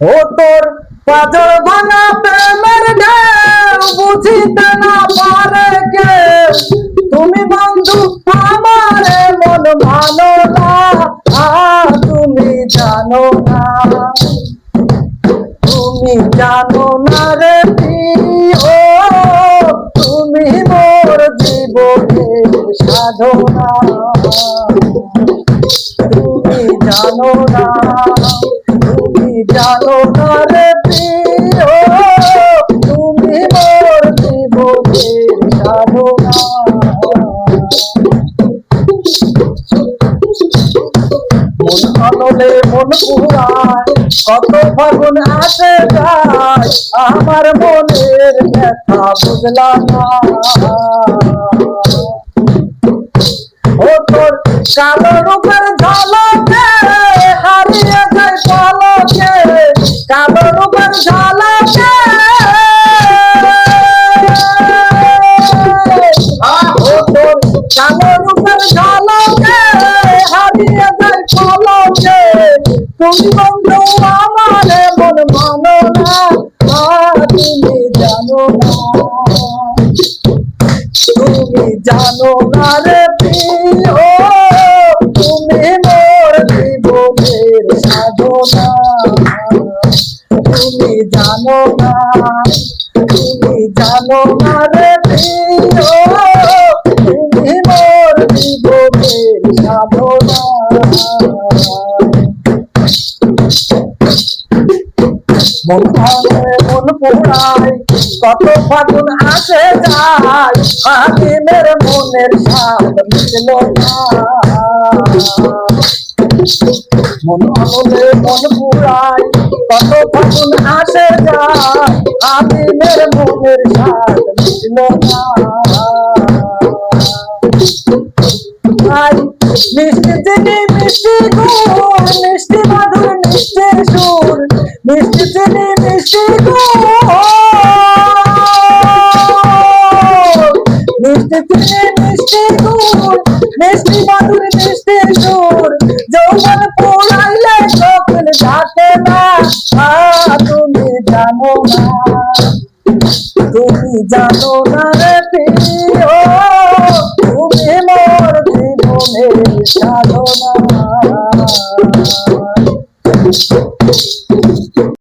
ও তোর পাজর ভাঙা প্রেমের ঢেউ, বুঝিতে না পারে কে তুমি বন্ধু, আমারে মন ভালো না তুমি জানো না। তুমি জানো না রে তুমি মোর জীবনের সাধনা। তুমি জানো না। জানো রে প্রিয়, তুমি মোর জীবনের সাধনা মন আনলে মন পুরায় কত ফাগুন আসে যায়, আমার মনের ব্যথা বুঝলাম না। ও তোর কালো রূপের ঝলকে কালো রূপের ঝলকে হারিয়ে তুমি বন্ধু আমারে মন মানো না তুমি জানো না তুমি জানো না রে প্রিয় তুমি মোর জীবনের সাধনা তুমি জানো না, তুমি জানো না রে প্রিয়। মন ভাঙে মন পোড়ায় কত ফাগুন আসে যায় আদিমের মনের স্বাদ মিটল না মন আনলে মন পুরায় কত ফাগুন আসে যায় আদিমের মনের স্বাদ মিটল না আই মিষ্টি চিনি মিষ্টি গুণ মিষ্টি মধুর মিষ্টি সুর মিষ্টি চিনি মিষ্টি মিষ্টি চিনি মিষ্টি গুণ মিষ্টি মধুর মিষ্টি সুর যৌবন পোড়াইলে চোখের ডাকে না তুমি জানো না, তুমি জানো না রে প্রিয়। তুমি মোর জীবনের সাধনা Deus.